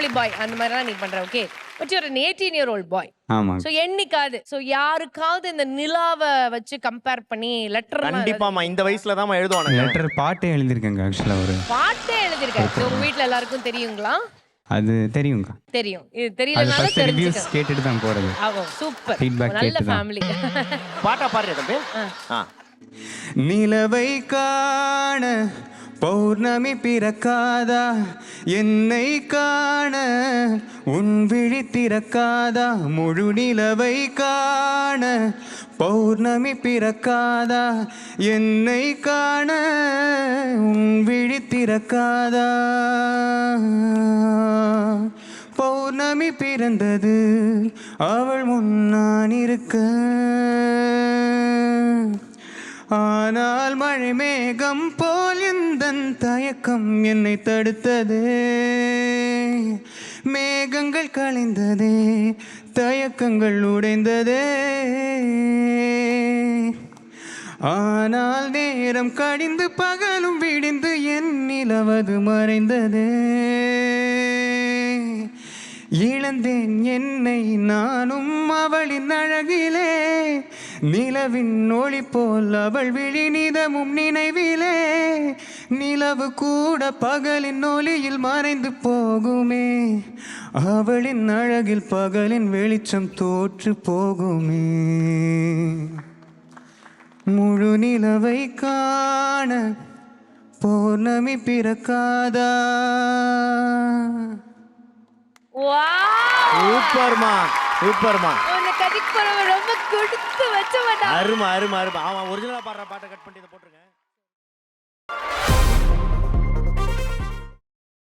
Family பாய் அந்த மாதிரிலாம் நீ பண்ற okay but your an 18 year old boy ஆமாங்க ஸோ என்னைக்காவது ஸோ யாருக்காவது இந்த நிலாவை வச்சு கம்பேர் பண்ணி லெட்டர் கண்டிப்பாமா இந்த வயசுல தான் எழுதுவானுங்க. லெட்டர் பாட்டே எழுதியிருக்கேங்க ஆக்சுவலாக ஒரு பாட்டே எழுதிருக்காரு So, உங்க வீட்ல எல்லாருக்கும் தெரியுங்களா? அது தெரியுங்க. தெரியும். இது தெரியலனால தெரிஞ்சுக்க கேட்டுட்டு தான் போகிறது ஆகும் சூப்பர் Feedback நல்ல தான். ஃபேமிலி பாட்டா ஆ. நிலவை காண பௌர்ணமி பிறக்காதா? என்னை காண உன் விழி திறக்காதா? முழு நிலவை காண பௌர்ணமி பிறக்காதா? என்னை காண உன் விழி திறக்காதா? பௌர்ணமி பிறந்தது அவள் முன்னான் இருக்க. ஆனால் மழை மேகம் போல் இந்த தயக்கம் என்னை தடுத்தது? மேகங்கள் கலைந்ததே தயக்கங்கள் உடைந்ததே. ஆனால் நேரம் கடிந்து பகலும் விடிந்து என் நிலவது மறைந்ததே. இழந்தேன் என்னை நானும் அவளின் அழகிலே. நிலவின் ஒளி போல் அவள் விழி நிதமும் நினைவிலே. நிலவு கூட பகலின் ஒளியில் மறைந்து போகுமே. அவளின் அழகில் பகலின் வெளிச்சம் தோற்று போகுமே. முழு நிலவை காண பௌர்ணமி பிறக்காதா? சூப்பர்மா சூப்பர்மா உன்னை ரொம்ப கொடுத்து வச்ச மாட்டா அருமை அருமை அருமை. அவன் ஒரிஜினலா பாடுற பாட்டை கட் பண்ணி இதை